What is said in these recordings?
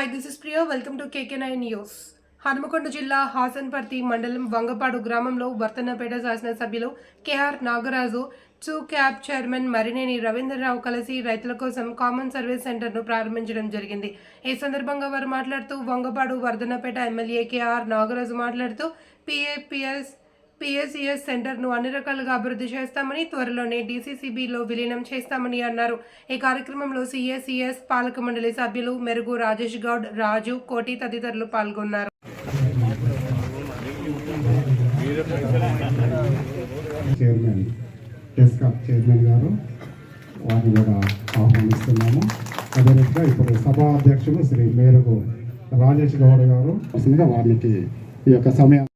Hi this is Priya welcome to K K nine news Hanumakonda జిల్లా హాసన్పర్తి మండలం వంగపాడు గ్రామంలో వర్తన్నపేట శాసనసభ్యులు కేఆర్ నాగరాజు చూ క్యాబ్ చైర్మన్ మరినేని రవీంద్రరావు కలిసి రైతుల కోసం కామన్ సర్వీస్ సెంటర్ను ప్రారంభించడం జరిగింది. ఈ సందర్భంగా వారు మాట్లాడుతూ వంగపాడు వర్ధన్నపేట ఎమ్మెల్యే కేఆర్ నాగరాజు మాట్లాడుతూ పిఏపిఎస్ పిఎస్ఈఎస్ సెంటర్ను అన్ని రకాలుగా అభివృద్ధి చేస్తామని త్వరలోనే డీసీసీబీలో విలీనం చేస్తామని అన్నారు. ఈ కార్యక్రమంలో సిఎస్ఈఎస్ పాలక మండలి సభ్యులు మెరుగు రాజేష్ గౌడ్ రాజు కోటి తదితరులు పాల్గొన్నారు. చైర్మన్ టెస్కాప్ చైర్మన్ గారు వారిని కూడా ఆహ్వానిస్తున్నాము. అదే ఇప్పుడు సభా అధ్యక్షులు శ్రీ మేరకు రాజేష్ గౌడ్ గారు వారికి ఈ యొక్క సమయం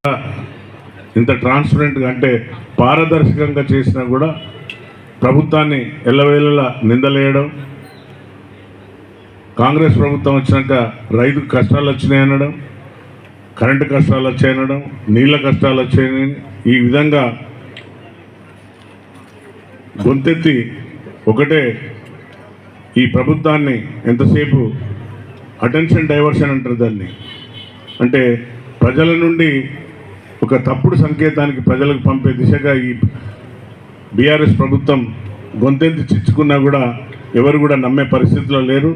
ఇంత ట్రాన్స్పరెంట్గా అంటే పారదర్శకంగా చేసినా కూడా ప్రభుత్వాన్ని ఎల్లవేళలా నిందలేయడం కాంగ్రెస్ ప్రభుత్వం వచ్చినాక రైతు కష్టాలు వచ్చినాయి అనడం కరెంటు కష్టాలు వచ్చాయనడం నీళ్ళ కష్టాలు వచ్చాయని ఈ విధంగా గొంతెత్తి ఒకటే ఈ ప్రభుత్వాన్ని ఎంతసేపు అటెన్షన్ డైవర్షన్ అంటారు దాన్ని. అంటే ప్రజల నుండి ఒక తప్పుడు సంకేతానికి ప్రజలకు పంపే దిశగా ఈ బీఆర్ఎస్ ప్రభుత్వం గొంతెంతి చిచ్చుకున్నా కూడా ఎవరు కూడా నమ్మే పరిస్థితిలో లేరు.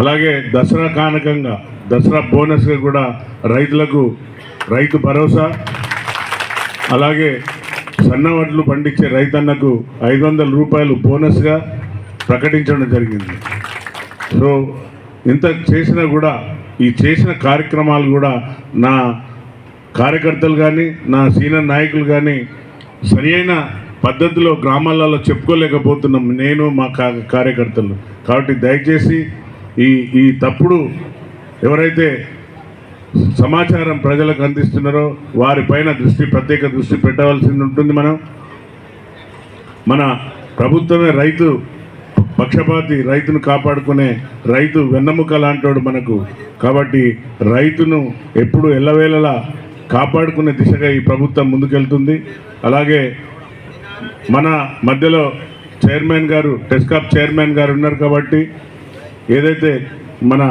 అలాగే దసరా కానకంగా దసరా బోనస్గా కూడా రైతులకు రైతు భరోసా అలాగే సన్నవడ్లు పండించే రైతన్నకు ఐదు వందల రూపాయలు బోనస్గా ప్రకటించడం జరిగింది. సో ఇంత చేసినా కూడా ఈ చేసిన కార్యక్రమాలు కూడా నా కార్యకర్తలు కానీ నా సీనియర్ నాయకులు కానీ సరి అయిన పద్ధతిలో గ్రామాలలో చెప్పుకోలేకపోతున్నాం నేను మా కా- కార్యకర్తలు. కాబట్టి దయచేసి ఈ ఈ తప్పుడు ఎవరైతే సమాచారం ప్రజలకు అందిస్తున్నారో వారిపైన దృష్టి ప్రత్యేక దృష్టి పెట్టవలసింది ఉంటుంది మనం. మన ప్రభుత్వమే రైతు పక్షపాతి రైతును కాపాడుకునే రైతు వెన్నెముక లాంటోడు మనకు. కాబట్టి రైతును ఎప్పుడు ఎల్లవేళలా కాపాడుకునే దిశగా ఈ ప్రభుత్వం ముందుకెళ్తుంది. అలాగే మన మధ్యలో చైర్మన్ గారు టెస్కాప్ చైర్మన్ గారు ఉన్నారు కాబట్టి ఏదైతే మన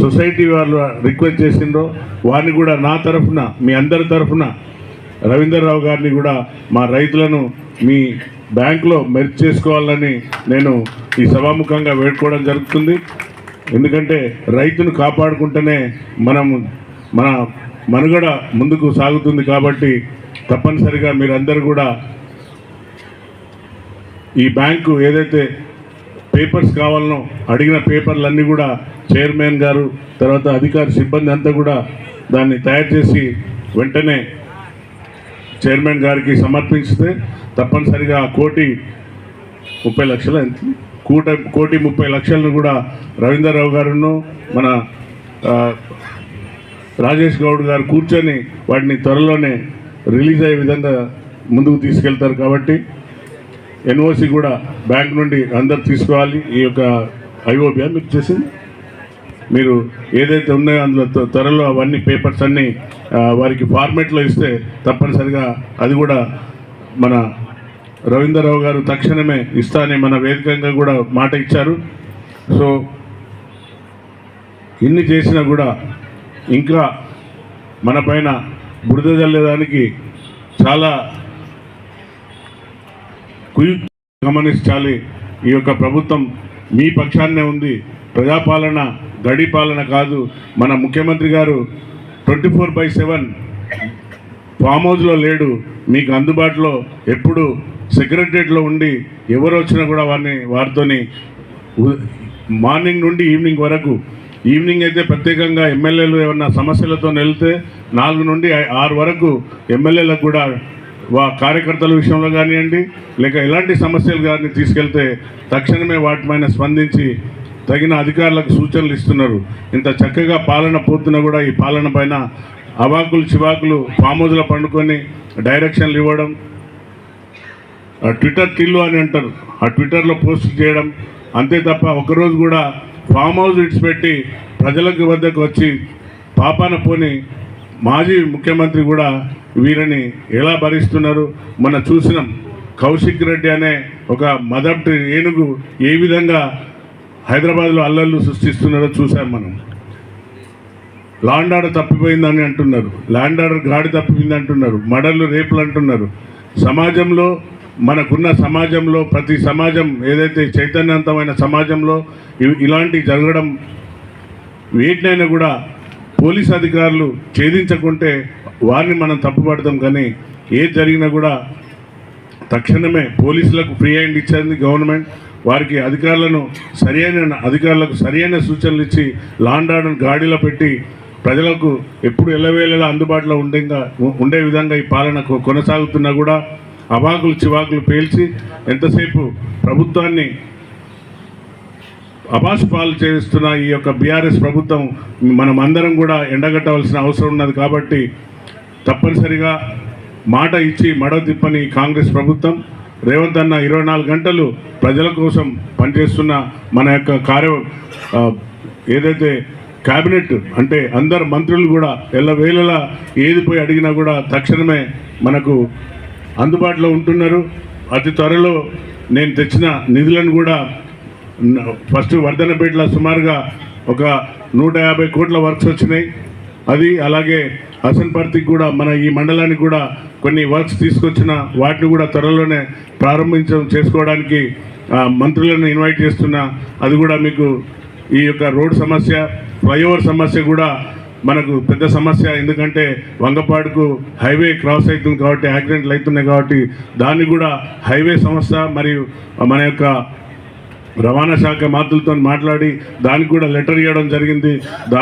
సొసైటీ వాళ్ళు రిక్వెస్ట్ చేసిండ్రో వారిని కూడా నా తరఫున మీ అందరి తరఫున రవీందర్రావు గారిని కూడా మా రైతులను మీ బ్యాంకులో మెర్జ్ చేసుకోవాలని నేను ఈ సభాముఖంగా వేడుకోవడం జరుగుతుంది. ఎందుకంటే రైతును కాపాడుకుంటేనే మనం మన మనుగడ ముందుకు సాగుతుంది కాబట్టి తప్పనిసరిగా మీరందరూ కూడా ఈ బ్యాంకు ఏదైతే పేపర్స్ కావాలనో అడిగిన పేపర్లన్నీ కూడా చైర్మన్ గారు తర్వాత అధికారి సిబ్బంది అంతా కూడా దాన్ని తయారు చేసి వెంటనే చైర్మన్ గారికి సమర్పించితే తప్పనిసరిగా ఆ కోటి ముప్పై లక్షల కూట కోటి ముప్పై లక్షలను కూడా రవీంద్రరావు గారును మన రాజేష్ గౌడ్ గారు కూర్చొని వాటిని త్వరలోనే రిలీజ్ అయ్యే విధంగా ముందుకు తీసుకెళ్తారు కాబట్టి ఎన్ఓసి కూడా బ్యాంక్ నుండి అందరు తీసుకోవాలి ఈ యొక్క ఐఓబియా మీకు చేసింది. మీరు ఏదైతే ఉన్నాయో అందులో త్వరలో అవన్నీ పేపర్స్ అన్నీ వారికి ఫార్మేట్లో ఇస్తే తప్పనిసరిగా అది కూడా మన రవీంద్రరావు గారు తక్షణమే ఇస్తానని మన వేదికంగా కూడా మాట ఇచ్చారు. సో ఇన్ని చేసినా కూడా ఇంకా మన పైన బురద చల్లేదానికి చాలా కుయు గమనించాలి. ఈ యొక్క ప్రభుత్వం మీ పక్షాన్నే ఉంది. ప్రజాపాలన గడి పాలన కాదు. మన ముఖ్యమంత్రి గారు twenty four by seven farm హౌస్లో లేడు. మీకు అందుబాటులో ఎప్పుడు సెక్రటరియట్లో ఉండి ఎవరు వచ్చినా కూడా వారిని వారితోని మార్నింగ్ నుండి ఈవినింగ్ వరకు ఈవినింగ్ అయితే ప్రత్యేకంగా ఎమ్మెల్యేలు ఏమన్నా సమస్యలతో వెళ్తే నాలుగు నుండి ఆరు వరకు ఎమ్మెల్యేలకు కూడా వా కార్యకర్తల విషయంలో కానివ్వండి లేక ఎలాంటి సమస్యలు కానీ తీసుకెళ్తే తక్షణమే వాటిపైన స్పందించి తగిన అధికారులకు సూచనలు ఇస్తున్నారు. ఇంత చక్కగా పాలన పోతున్నా కూడా ఈ పాలన పైన అవాకులు చివాకులు ఫామ్ పండుకొని డైరెక్షన్లు ఇవ్వడం ఆ ట్విట్టర్ టిల్లు అని అంటారు. ఆ ట్విట్టర్లో పోస్ట్ చేయడం అంతే తప్ప ఒకరోజు కూడా ఫామ్ హౌస్ విడిచిపెట్టి ప్రజలకు వద్దకు వచ్చి పాపాన పోని మాజీ ముఖ్యమంత్రి కూడా వీరిని ఎలా భరిస్తున్నారు? మన చూసినాం. కౌశిక్ రెడ్డి అనే ఒక మదప్టి ఏనుగు ఏ విధంగా హైదరాబాద్లో అల్లర్లు సృష్టిస్తున్నారో చూసాం మనం. లాండ్ ఆర్డర్ తప్పిపోయిందని అంటున్నారు. ల్యాండ్ ఆర్డర్ గాడి తప్పిపోయింది అంటున్నారు మడర్లు రేపులు అంటున్నారు. సమాజంలో మనకున్న సమాజంలో ప్రతి సమాజం ఏదైతే చైతన్యవంతమైన సమాజంలో ఇలాంటివి జరగడం వేటినైనా కూడా పోలీస్ అధికారులు ఛేదించకుంటే వారిని మనం తప్పుపడతాం కానీ ఏది జరిగినా కూడా తక్షణమే పోలీసులకు ఫ్రీ హ్యాండ్ ఇచ్చేది గవర్నమెంట్. వారికి అధికారులను సరైన అధికారులకు సరియైన సూచనలు ఇచ్చి లాండ్ గాడిలో పెట్టి ప్రజలకు ఎప్పుడు ఎల్లవేళలా అందుబాటులో ఉండేగా ఉండే విధంగా ఈ పాలన కొనసాగుతున్నా కూడా అవాకులు చివాకులు పేల్చి ఎంతసేపు ప్రభుత్వాన్ని అబాస్ పాలు చేస్తున్న ఈ యొక్క బీఆర్ఎస్ ప్రభుత్వం మనం అందరం కూడా ఎండగట్టవలసిన అవసరం ఉన్నది కాబట్టి తప్పనిసరిగా మాట ఇచ్చి మడవ తిప్పని కాంగ్రెస్ ప్రభుత్వం. రేవంత్ అన్న ఇరవై నాలుగు గంటలు ప్రజల కోసం పనిచేస్తున్న మన యొక్క కార్య ఏదైతే క్యాబినెట్ అంటే అందరు మంత్రులు కూడా ఎల్లవేళలా ఏది పోయి అడిగినా కూడా తక్షణమే మనకు అందుబాటులో ఉంటున్నారు. అతి త్వరలో నేను తెచ్చిన నిధులను కూడా ఫస్ట్ వర్ధనపేటలో సుమారుగా ఒక నూట యాభై కోట్ల వర్క్స్ వచ్చినాయి. అది అలాగే హసన్పర్తికి కూడా మన ఈ మండలానికి కూడా కొన్ని వర్క్స్ తీసుకొచ్చిన వాటిని కూడా త్వరలోనే ప్రారంభించడం చేసుకోవడానికి మంత్రులను ఇన్వైట్ చేస్తున్నా. అది కూడా మీకు ఈ యొక్క రోడ్ సమస్య ఫ్లైఓవర్ సమస్య కూడా మనకు పెద్ద సమస్య ఎందుకంటే వంగపాడుకు హైవే క్రాస్ అవుతుంది కాబట్టి యాక్సిడెంట్లు అవుతున్నాయి కాబట్టి దాన్ని కూడా హైవే సమస్య మరియు మన యొక్క రవాణా శాఖ మంత్రులతో మాట్లాడి దానికి కూడా లెటర్ ఇవ్వడం జరిగింది. దా